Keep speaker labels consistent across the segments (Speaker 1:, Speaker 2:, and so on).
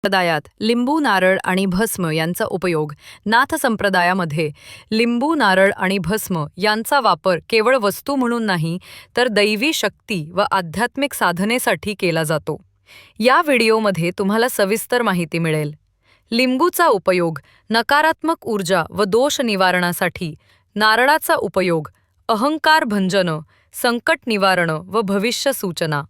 Speaker 1: संप्रदायात लिंबू नारळ आणि भस्म यांचा उपयोग. नाथ संप्रदायामध्ये लिंबू नारळ आणि भस्म यांचा वापर केवळ वस्तू म्हणून नाही तर दैवी शक्ती व आध्यात्मिक साधनेसाठी केला जातो. या व्हिडिओमध्ये तुम्हाला सविस्तर माहिती मिळेल. लिंबूचा उपयोग नकारात्मक ऊर्जा व दोष निवारणासाठी नारळाचा उपयोग अहंकार भंजन संकट निवारण व भविष्य सूचना.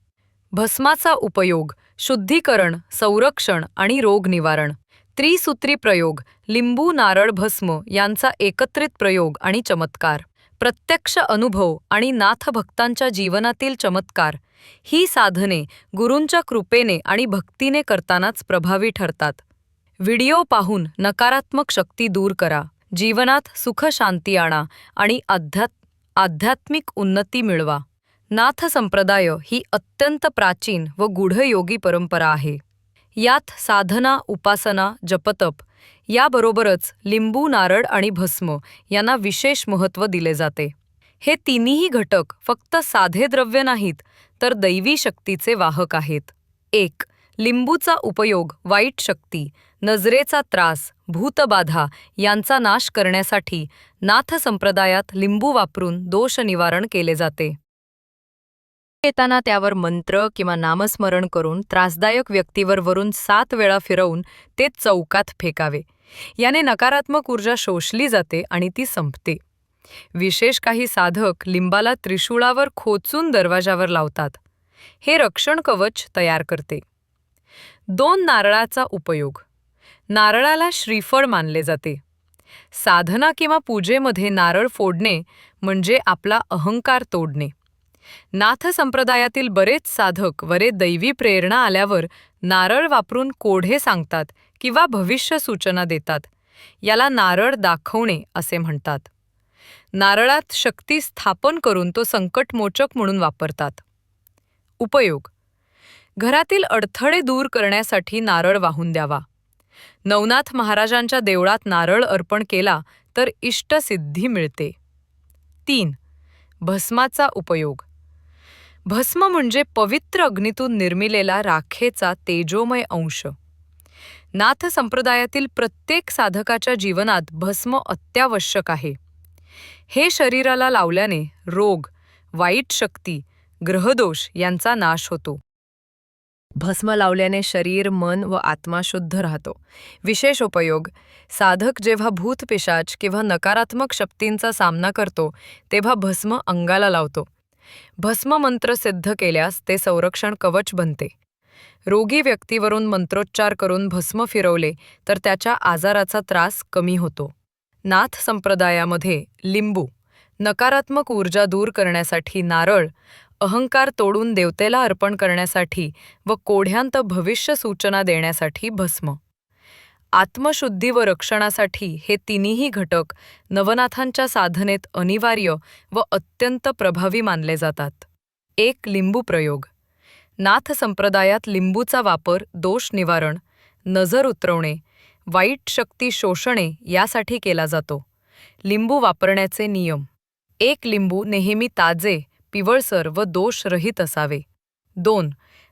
Speaker 1: भस्माचा उपयोग शुद्धीकरण संरक्षण आणि रोगनिवारण त्रिसूत्री प्रयोग लिंबू नारळ भस्म यांचा एकत्रित प्रयोग आणि चमत्कार. प्रत्यक्ष अनुभव आणि नाथभक्तांच्या जीवनातील चमत्कार. ही साधने गुरूंच्या कृपेने आणि भक्तीने करतानाच प्रभावी ठरतात. व्हिडिओ पाहून नकारात्मक शक्ती दूर करा. जीवनात सुख शांती आणा आणि अध्यात् आध्यात्मिक उन्नती मिळवा. नाथ संप्रदाय ही अत्यंत प्राचीन व गूढयोगी परंपरा आहे. यात साधना उपासना जपतप याबरोबरच लिंबू नारळ आणि भस्म यांना विशेष महत्त्व दिले जाते. हे तिन्ही घटक फक्त साधे द्रव्य नाहीत तर दैवी शक्तीचे वाहक आहेत. एक लिंबूचा उपयोग वाईट शक्ती नजरेचा त्रास भूतबाधा यांचा नाश करण्यासाठी नाथ संप्रदायात लिंबू वापरून दोष निवारण केले जाते. येताना त्यावर मंत्र किंवा नामस्मरण करून त्रासदायक व्यक्तीवर वरून सात वेळा फिरवून ते चौकात फेकावे. याने नकारात्मक ऊर्जा शोषली जाते आणि ती संपते. विशेष काही साधक लिंबाला त्रिशूळावर खोचून दरवाजावर लावतात. हे रक्षण कवच तयार करते. दोन नारळाचा उपयोग. नारळाला श्रीफळ मानले जाते. साधना किंवा पूजेमध्ये नारळ फोडणे म्हणजे आपला अहंकार तोडणे. नाथ संप्रदायातील बरेच साधक वरे दैवी प्रेरणा आल्यावर नारळ वापरून कोढे सांगतात किंवा भविष्य सूचना देतात. याला नारळ दाखवणे असे म्हणतात. नारळात शक्ती स्थापन करून तो संकटमोचक म्हणून वापरतात. उपयोग. घरातील अडथळे दूर करण्यासाठी नारळ वाहून द्यावा. नवनाथ महाराजांच्या देवळात नारळ अर्पण केला तर इष्टसिद्धी मिळते. तीन. भस्माचा उपयोग. भस्म म्हणजे पवित्र अग्नीतून निर्मिलेला राखेचा तेजोमय अंश. नाथ संप्रदायातील प्रत्येक साधकाच्या जीवनात भस्म अत्यावश्यक आहे. हे शरीराला लावल्याने रोग वाईट शक्ती ग्रहदोष यांचा नाश होतो. भस्म लावल्याने शरीर मन व आत्मा शुद्ध राहतो. विशेष उपयोग साधक जेव्हा भूतपिशाच किंवा नकारात्मक शक्तींचा सामना करतो तेव्हा भस्म अंगाला लावतो. भस्म मंत्र सिद्ध केल्यास ते संरक्षण कवच बनते. रोगी व्यक्तीवरून मंत्रोच्चार करून भस्म फिरवले तर त्याच्या आजाराचा त्रास कमी होतो. नाथ संप्रदायामध्ये लिंबू नकारात्मक ऊर्जा दूर करण्यासाठी नारळ अहंकार तोडून देवतेला अर्पण करण्यासाठी व कोढ्यांत भविष्य सूचना देण्यासाठी भस्म. आत्मशुद्धी व रक्षणासाठी हे तिन्ही घटक नवनाथांच्या साधनेत अनिवार्य व अत्यंत प्रभावी मानले जातात. एक लिंबू प्रयोग. नाथ संप्रदायात लिंबूचा वापर दोष निवारण नजर उतरवणे वाईट शक्ती शोषणे यासाठी केला जातो. लिंबू वापरण्याचे नियम. एक लिंबू नेहमी ताजे पिवळसर व दोषरहित असावे. दोन.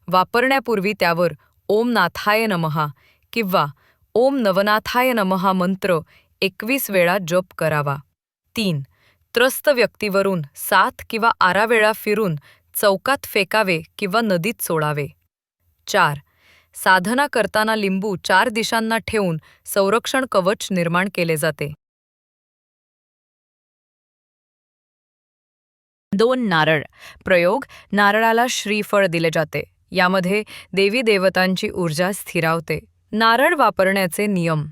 Speaker 1: वापरण्यापूर्वी त्यावर ओम नाथाय नमहा किंवा ओम नवनाथाय नमहा मंत्र एकवीस वेळा जप करावा. तीन त्रस्त व्यक्तीवरून सात किंवा आरा वेळा फिरून चौकात फेकावे किंवा नदीत सोडावे. चार साधना करताना लिंबू चार दिशांना ठेवून संरक्षण कवच निर्माण केले जाते. दोन नारळ. प्रयोग नारळाला श्रीफळ दिले जाते. यामध्ये देवी देवतांची ऊर्जा स्थिरावते. नारळ वापरण्याचे नियम.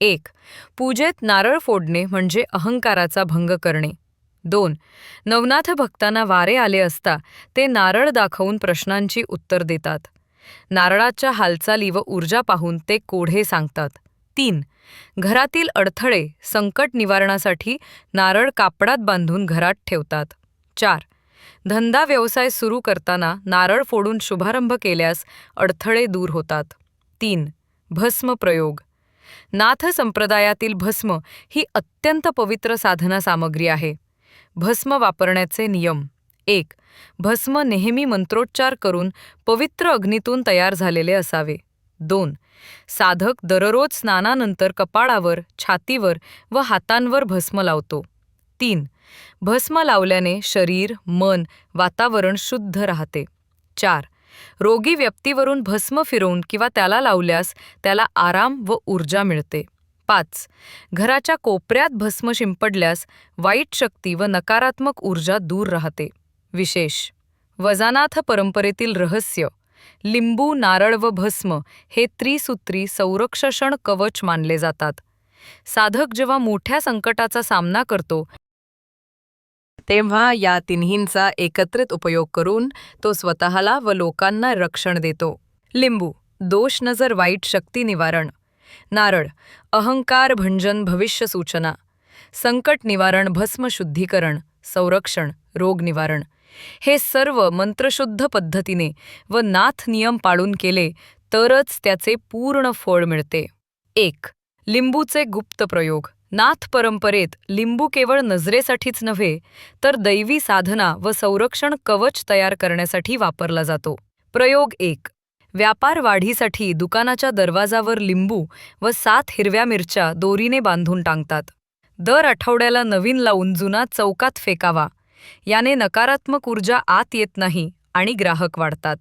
Speaker 1: एक पूजेत नारळ फोडणे म्हणजे अहंकाराचा भंग करणे. दोन नवनाथ भक्तांना वारे आले असता ते नारळ दाखवून प्रश्नांची उत्तर देतात. नारळाच्या हालचाली व ऊर्जा पाहून ते कोढे सांगतात. तीन घरातील अडथळे संकट निवारणासाठी नारळ कापडात बांधून घरात ठेवतात. चार धंदा व्यवसाय सुरू करताना नारळ फोडून शुभारंभ केल्यास अडथळे दूर होतात. तीन भस्म प्रयोग. नाथ संप्रदायातील भस्म ही अत्यंत पवित्र साधना सामग्री आहे. भस्म वापरण्याचे नियम. एक भस्म नेहमी मंत्रोच्चार करून पवित्र अग्नीतून तयार झालेले असावे. दोन साधक दररोज स्नानानंतर कपाळावर छातीवर व हातांवर भस्म लावतो. तीन भस्म लावल्याने शरीर मन वातावरण शुद्ध राहते. चार रोगी व्यक्तीवरून भस्म फिरवून किंवा त्याला लावल्यास त्याला आराम व ऊर्जा मिळते. पाच. घराच्या कोपऱ्यात भस्म शिंपडल्यास वाईट शक्ती व नकारात्मक ऊर्जा दूर राहते. विशेष. वजानाथ परंपरेतील रहस्य. लिंबू नारळ व भस्म हे त्रिसूत्री संरक्षण कवच मानले जातात. साधक जेव्हा मोठ्या संकटाचा सामना करतो तेव्हा या तिन्हींचा एकत्रित उपयोग करून तो स्वतःला व लोकांना रक्षण देतो. लिंबू दोष नजर वाईट शक्ती निवारण. नारळ अहंकार भंजन भविष्य सूचना. संकट निवारण भस्म शुद्धीकरण संरक्षण रोग निवारण. हे सर्व मंत्रशुद्ध पद्धतीने व नाथ नियम पाळून केले तरच त्याचे पूर्ण फळ मिळते. एक लिंबूचे गुप्त प्रयोग. नाथ परंपरेत लिंबू केवळ नजरेसाठीच नव्हे तर दैवी साधना व संरक्षण कवच तयार करण्यासाठी वापरला जातो. प्रयोग एक. व्यापार वाढीसाठी दुकानाच्या दरवाजावर लिंबू व सात हिरव्या मिरच्या दोरीने बांधून टांगतात. दर आठवड्याला नवीन लावून जुना चौकात फेकावा. याने नकारात्मक ऊर्जा आत येत नाही आणि ग्राहक वाढतात.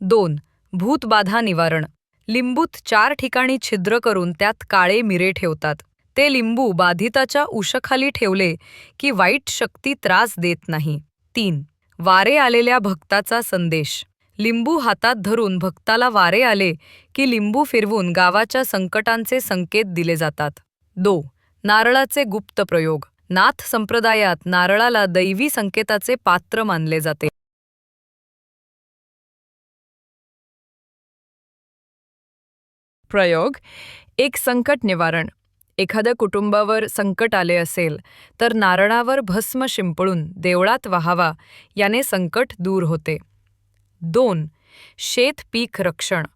Speaker 1: दोन. भूतबाधा निवारण. लिंबूत चार ठिकाणी छिद्र करून त्यात काळे मिरे ठेवतात. ते लिंबू बाधिताच्या उशखाली ठेवले की वाईट शक्ती त्रास देत नाही. तीन. वारे आलेल्या भक्ताचा संदेश. लिंबू हातात धरून भक्ताला वारे आले की लिंबू फिरवून गावाच्या संकटांचे संकेत दिले जातात. दो. नारळाचे गुप्त प्रयोग. नाथ संप्रदायात नारळाला दैवी संकेताचे पात्र मानले जाते. प्रयोग. एक संकट निवारण. एखाद्या कुटुंबावर संकट आले असेल तर नारळावर भस्म शिंपळून देवळात वाहावा याने संकट दूर होते. दोन शेत पीक रक्षण.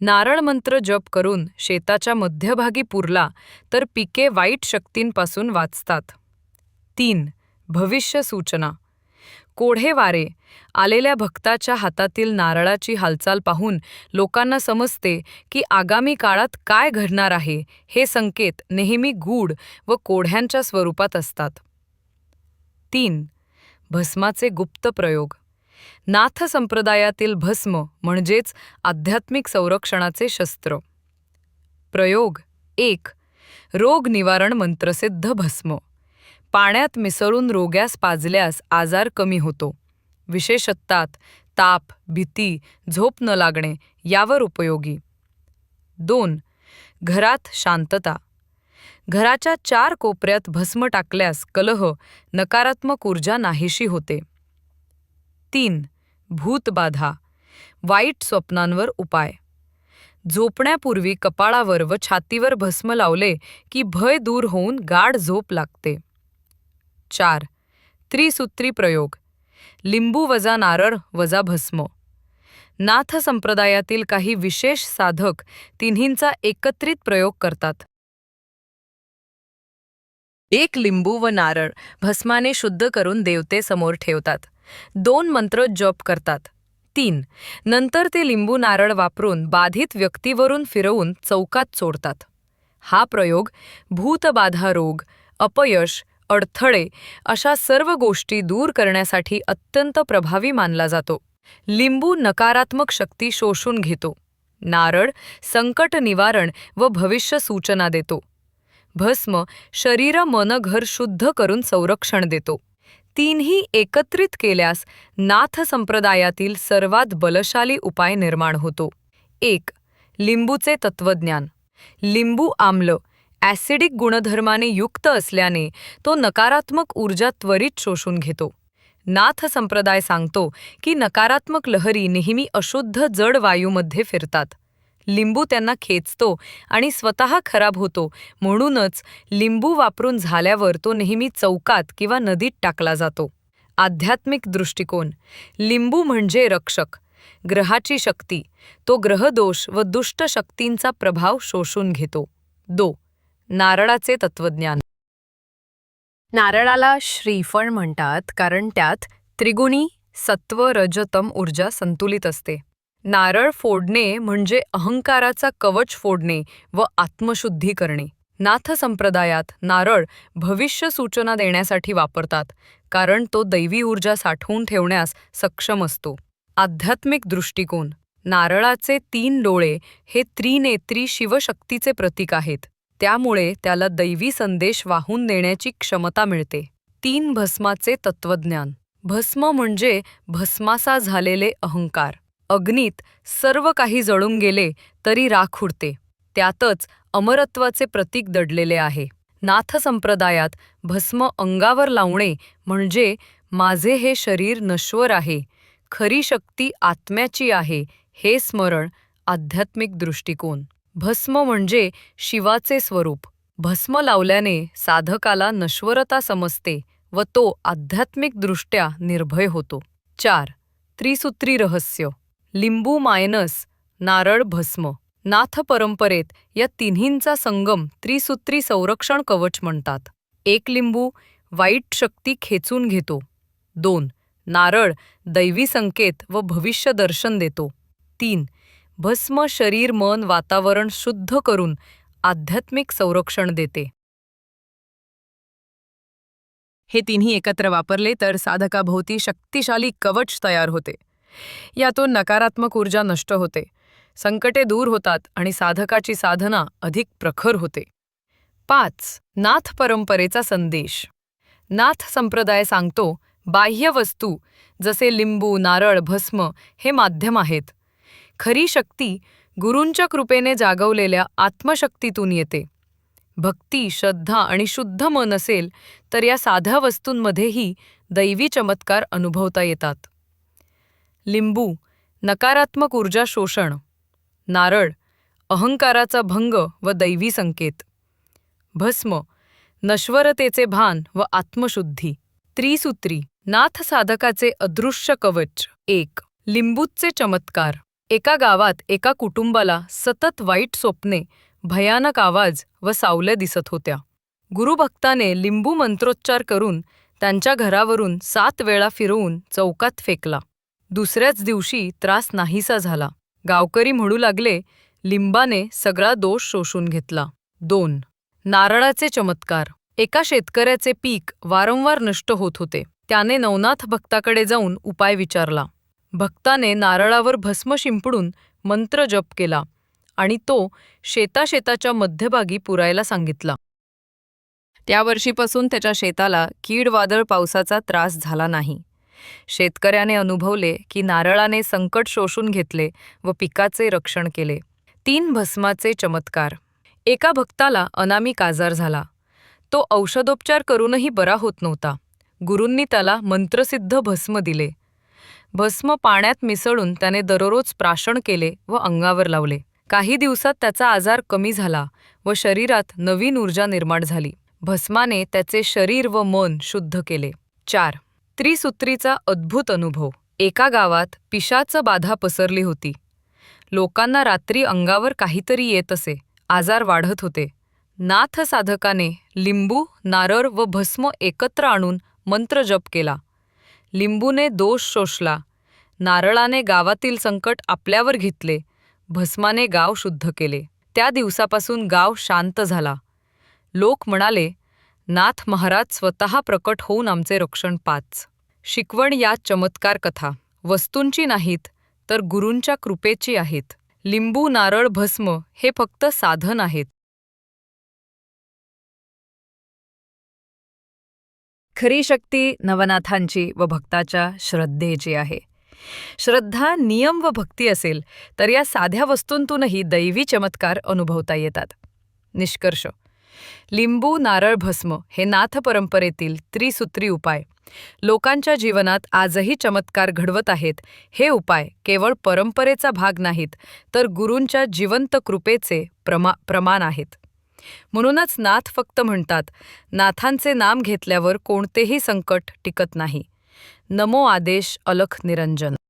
Speaker 1: नारळ मंत्र जप करून शेताच्या मध्यभागी पुरला तर पिके वाईट शक्तींपासून वाचतात. तीन भविष्य सूचना. कोढे वारे आलेल्या भक्ताच्या हातातील नारळाची हालचाल पाहून लोकांना समजते की आगामी काळात काय घडणार आहे हे संकेत नेहमी गूढ व कोढ्यांच्या स्वरूपात असतात. तीन. भस्माचे गुप्त प्रयोग. नाथ संप्रदायातील भस्म म्हणजेच आध्यात्मिक संरक्षणाचे शस्त्र. प्रयोग एक. रोग निवारण मंत्रसिद्ध भस्म. पाण्यात मिसळून रोग्यास पाजल्यास आजार कमी होतो. विशेषत्तात ताप भीती झोप न लागणे यावर उपयोगी. दोन घरात शांतता. घराच्या चार कोपऱ्यात भस्म टाकल्यास कलह नकारात्मक ऊर्जा नाहीशी होते. तीन भूतबाधा वाईट स्वप्नांवर उपाय. झोपण्यापूर्वी कपाळावर व छातीवर भस्म लावले की भय दूर होऊन गाढ झोप लागते. चार. त्रिसूत्री प्रयोग. लिंबू वजा नारळ वजा भस्म. नाथ संप्रदायातील काही विशेष साधक तिन्हींचा एकत्रित प्रयोग करतात. एक लिंबू व नारळ भस्माने शुद्ध करून देवतेसमोर ठेवतात. दोन मंत्र जप करतात. तीन. नंतर ते लिंबू नारळ वापरून बाधित व्यक्तीवरून फिरवून चौकात सोडतात. हा प्रयोग भूतबाधा रोग अपयश अडथळे अशा सर्व गोष्टी दूर करण्यासाठी अत्यंत प्रभावी मानला जातो. लिंबू नकारात्मक शक्ती शोषून घेतो. नारळ संकट निवारण व भविष्य सूचना देतो. भस्म शरीर मन घर शुद्ध करून संरक्षण देतो. तीनही एकत्रित केल्यास नाथ संप्रदायातील सर्वात बलशाली उपाय निर्माण होतो. एक लिंबूचे तत्वज्ञान. लिंबू आम्ल ॲसिडिक गुणधर्माने युक्त असल्याने तो नकारात्मक ऊर्जा त्वरित शोषून घेतो. नाथ संप्रदाय सांगतो की नकारात्मक लहरी नेहमी अशुद्ध जड वायूमध्ये फिरतात. लिंबू त्यांना खेचतो आणि स्वतः खराब होतो म्हणूनच लिंबू वापरून झाल्यावर तो नेहमी चौकात किंवा नदीत टाकला जातो. आध्यात्मिक दृष्टिकोन. लिंबू म्हणजे रक्षक. ग्रहाची शक्ती. तो ग्रहदोष व दुष्ट शक्तींचा प्रभाव शोषून घेतो. दो. नारळाचे तत्वज्ञान नारळाला श्रीफळ म्हणतात कारण त्यात त्रिगुणी सत्व रजतम ऊर्जा संतुलित असते. नारळ फोडणे म्हणजे अहंकाराचा कवच फोडणे व आत्मशुद्धी करणे नाथ संप्रदायात नारळ भविष्य सूचना देण्यासाठी वापरतात कारण तो दैवी ऊर्जा साठवून ठेवण्यास सक्षम असतो. आध्यात्मिक दृष्टिकोन. नारळाचे तीन डोळे हे त्रिनेत्री शिवशक्तीचे प्रतीक आहेत. त्यामुळे त्याला दैवी संदेश वाहून नेण्याची क्षमता मिळते. तीन भस्माचे तत्वज्ञान भस्म म्हणजे भस्मासा झालेले अहंकार. अग्नीत सर्व काही जळून गेले तरी राख उडते. त्यातच अमरत्वाचे प्रतीक दडलेले आहे. नाथ संप्रदायात भस्म अंगावर लावणे म्हणजे माझे हे शरीर नश्वर आहे खरी शक्ती आत्म्याची आहे हे स्मरण आध्यात्मिक दृष्टिकोन. भस्म म्हणजे शिवाचे स्वरूप. भस्म लावल्याने साधकाला नश्वरता समजते व तो आध्यात्मिकदृष्ट्या निर्भय होतो. चार. त्रिसूत्री रहस्य. लिंबू मायनस नारळ भस्म. नाथ परंपरेत या तिन्हींचा संगम त्रिसूत्री संरक्षण कवच म्हणतात. एक लिंबू वाईट शक्ती खेचून घेतो. दोन. नारळ दैवी संकेत व भविष्य दर्शन देतो. तीन. भस्म शरीर मन वातावरण शुद्ध करून आध्यात्मिक संरक्षण देते. हे तिन्ही एकत्र वापरले तर साधकाभोवती शक्तिशाली कवच तयार होते. यातून नकारात्मक ऊर्जा नष्ट होते. संकटे दूर होतात आणि साधकाची साधना अधिक प्रखर होते. पाच. नाथ परंपरेचा संदेश. नाथ संप्रदाय सांगतो बाह्य वस्तू जसे लिंबू नारळ भस्म हे माध्यम आहेत. खरी शक्ती गुरूंच्या कृपेने जागवलेल्या आत्मशक्तीतून येते. भक्ती श्रद्धा आणि शुद्ध मन असेल तर या साध्या वस्तूंमध्येही दैवी चमत्कार अनुभवता येतात. लिंबू नकारात्मक ऊर्जा शोषण नारळ अहंकाराचा भंग व दैवी संकेत. भस्म नश्वरतेचे भान व आत्मशुद्धी. त्रिसूत्री नाथ साधकाचे अदृश्य कवच. एक लिंबूचे चमत्कार. एका गावात एका कुटुंबाला सतत वाईट स्वप्ने भयानक आवाज व सावल्या दिसत होत्या. गुरुभक्ताने लिंबू मंत्रोच्चार करून त्यांच्या घरावरून सात वेळा फिरवून चौकात फेकला. दुसऱ्याच दिवशी त्रास नाहीसा झाला. गावकरी म्हणू लागले लिंबाने सगळा दोष शोषून घेतला. दोन. नारळाचे चमत्कार. एका शेतकऱ्याचे पीक वारंवार नष्ट होत होते. त्याने नवनाथ भक्ताकडे जाऊन उपाय विचारला. भक्ताने नारळावर भस्म शिंपडून मंत्र जप केला आणि तो शेताशेताच्या मध्यभागी पुरायला सांगितला. त्या वर्षीपासून त्याच्या शेताला कीड वादळ पावसाचा त्रास झाला नाही. शेतकऱ्याने अनुभवले की नारळाने संकट शोषून घेतले व पिकाचे रक्षण केले. तीन भस्माचे चमत्कार. एका भक्ताला अनामिक आजार झाला. तो औषधोपचार करूनही बरा होत नव्हता. गुरूंनी त्याला मंत्रसिद्ध भस्म दिले. भस्म पाण्यात मिसळून त्याने दररोज प्राशन केले व अंगावर लावले. काही दिवसात त्याचा आजार कमी झाला व शरीरात नवीन ऊर्जा निर्माण झाली. भस्माने त्याचे शरीर व मन शुद्ध केले. चार. त्रिसूत्रीचा अद्भुत अनुभव. एका गावात पिशाच बाधा पसरली होती. लोकांना रात्री अंगावर काहीतरी येत असे. आजार वाढत होते. नाथ साधकाने लिंबू नारळ व भस्म एकत्र आणून मंत्र जप केला. लिंबूने दोष शोषला. नारळाने गावातील संकट आपल्यावर घेतले. भस्माने गाव शुद्ध केले. त्या दिवसापासून गाव शांत झाला. लोक म्हणाले नाथ महाराज स्वतः प्रकट होऊन आमचे रक्षण पाच. शिकवण या चमत्कार कथा. वस्तूंची नाहीत तर गुरूंच्या कृपेची आहेत. लिंबू नारळ भस्म हे फक्त साधन आहेत. खरी शक्ती नवनाथांची व भक्ताच्या श्रद्धेची आहे. श्रद्धा नियम व भक्ती असेल तर या साध्या वस्तूंतूनही दैवी चमत्कार अनुभवता येतात. निष्कर्ष. लिंबू नारळ भस्म हे नाथ परंपरेतील त्रिसूत्री उपाय. लोकांच्या जीवनात आजही चमत्कार घडवत आहेत. हे उपाय केवळ परंपरेचा भाग नाहीत तर गुरूंच्या जिवंत कृपेचे प्रमा प्रमाण आहेत. म्हणूनच नाथ फक्त म्हणतात नाथांचे नाम घेतल्यावर कोणतेही संकट टिकत नाही. नमो आदेश अलख निरंजन.